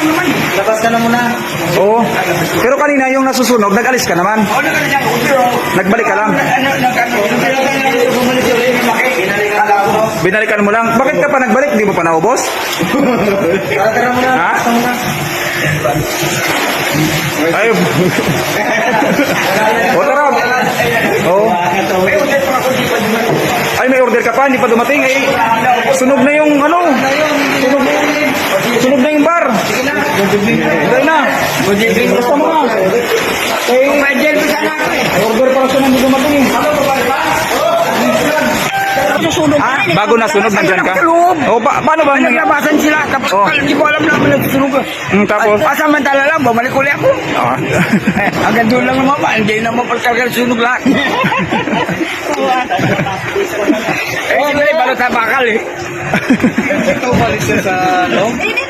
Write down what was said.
lang naman. Labas ka na muna. Oo. Pero kanina yung nasusunog, nag-alis ka naman. O, nagkakasya ko. Pero, Nagbalik ka lang. ano. Binalikan mo lang. Bakit ka pa nagbalik? Di mo pa naubos? Tara, tara muna. Ha? Tara muna. Ay. o tara. Oo. Ako. Dumating. Ay, may order ka pa, hindi pa dumating. Eh, sunog na yung ano. Sunog, sunog na yung bar. Hintay na. Basta mo na. Eh, May gel pa sana ako eh. order para hindi dumating. eh. Ano ba ba? Ha? Bago na sunog, nandyan ka? Sa. O, pa, paano ba? nag- Naglabasan sila. Tapos Oh. hindi ko alam na may nagsusunog. Hmm, tapos? Ay, Pasamantala lang, bumalik ulit ako. Ah. Eh, hanggang doon lang naman ba? Hindi naman pagkagal sunog lahat. eh, sila balot na bakal eh. Ito, balik siya sa na